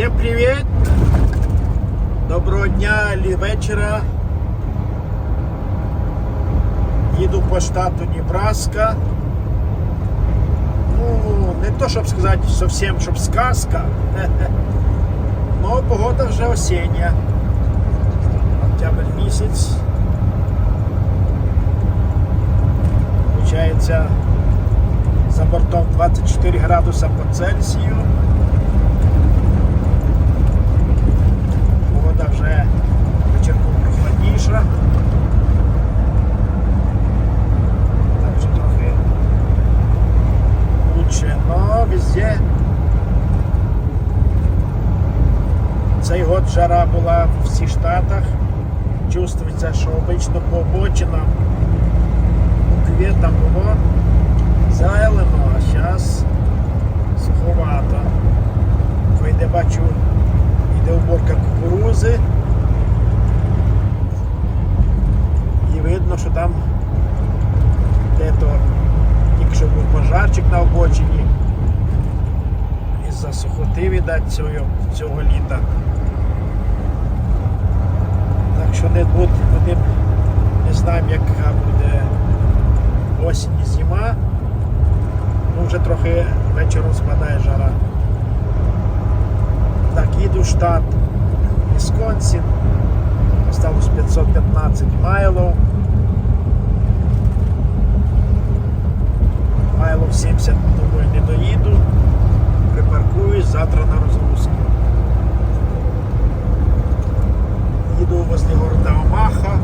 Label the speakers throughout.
Speaker 1: Всім привіт! Доброго дня чи вечора. Їду по штату Небраска. Ну, не то щоб сказати зовсім, щоб сказка. Но погода вже осіння. Октябрь місяць. Получається за бортом 24 градуса по Цельсію. Погода вже вечірком прохладніша. Так що трохи лучше, но везде цей жара була в всіх штатах. Чувствується, що обично по обочинам квітам було зелено, а зараз суховато. Вийде бачу, йде уборка кукурузи. І видно, що там де-то тільки був пожарчик на обочині. Із-за сухоти, видать, цього, цього літа. Так що не буде, не, не знаємо, яка буде осінь і зима. Ну, вже трохи вечором спадає жара. Так, їду в штат Вісконсін. Осталось 515 майлів. Майлов 70, думаю, не доїду. Припаркуюсь завтра на розгрузку. Їду возле города Омаха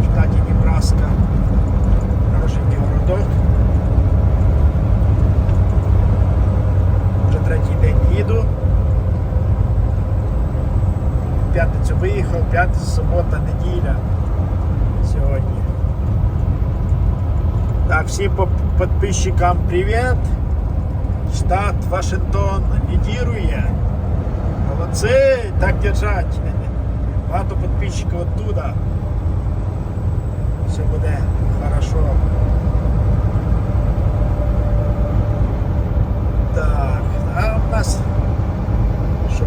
Speaker 1: в штаті Небраска. Хорошенький городок. Вже третій день їду. В п'ятницю виїхав, п'ятниця, субота, неділя сьогодні. Так, всім по- подписчикам привіт. Штат Вашингтон лідирує. Молодці, так держать. Багато підписчиків оттуда. Все буде хорошо. Так, а у нас що,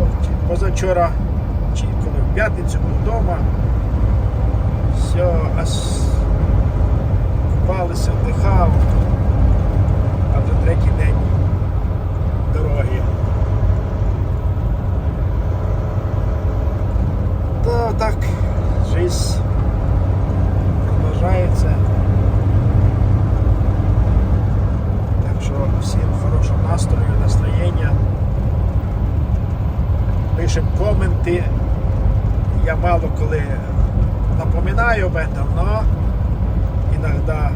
Speaker 1: позавчора, чи коли в п'ятницю був вдома. Все, купалися, вдихав, а вже третій день дороги. Та так, жизнь продовжується. Так що всім хорошого настрою, настроєння. Пишемо коменти. Я мало коли напоминаю об этом, но иногда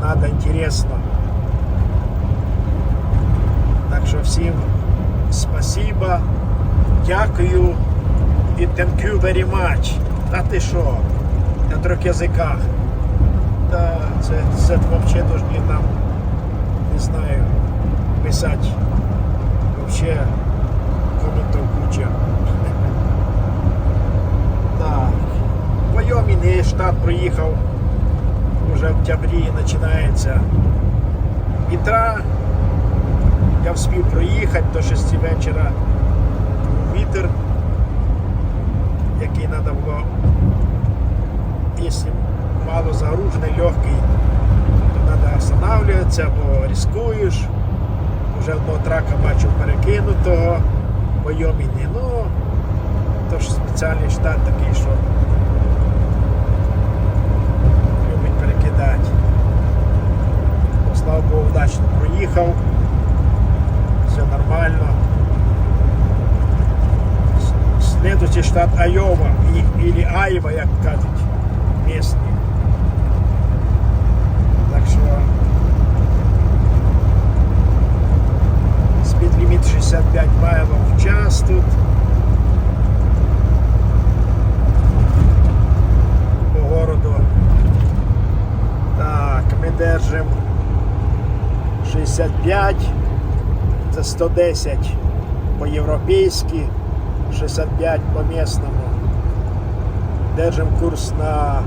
Speaker 1: надо интересно. Так що всім спасибо, дякую і thank you very much. Та ти що? На трьох язиках. Та це, це взагалі должні нам, не знаю, писати. Вообще коментів куча. Так. Проїхав. Уже в октябрі починається вітра. Я вспів проїхати до 6 вечора. Вітер, який треба було, якщо мало загружений, легкий, то треба останавливатися, бо ризикуєш. Вже одного трака бачив перекинутого в Вайоміні. Ну, то ж спеціальний штат такий, що Слава Богу, удачно проїхав. Все нормально. С- Следующий штат Айова і- или Айва, як кажуть місні. 65, це 110 по-європейськи, 65 по місному. Держимо курс на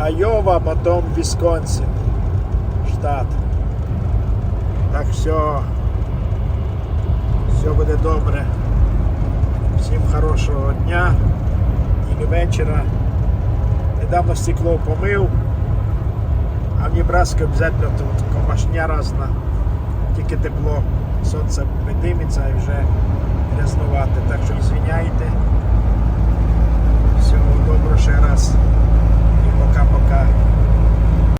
Speaker 1: Айова, потом Висконсин, штат. Так все, Все буде добре. Всім хорошого дня і вечора. Недавно стекло помив, а в Небраске обов'язково тут комашня разна, тільки тепло, сонце підніметься і вже грязнувати. Так що извиняйте. Всього доброго ще раз. І пока-пока.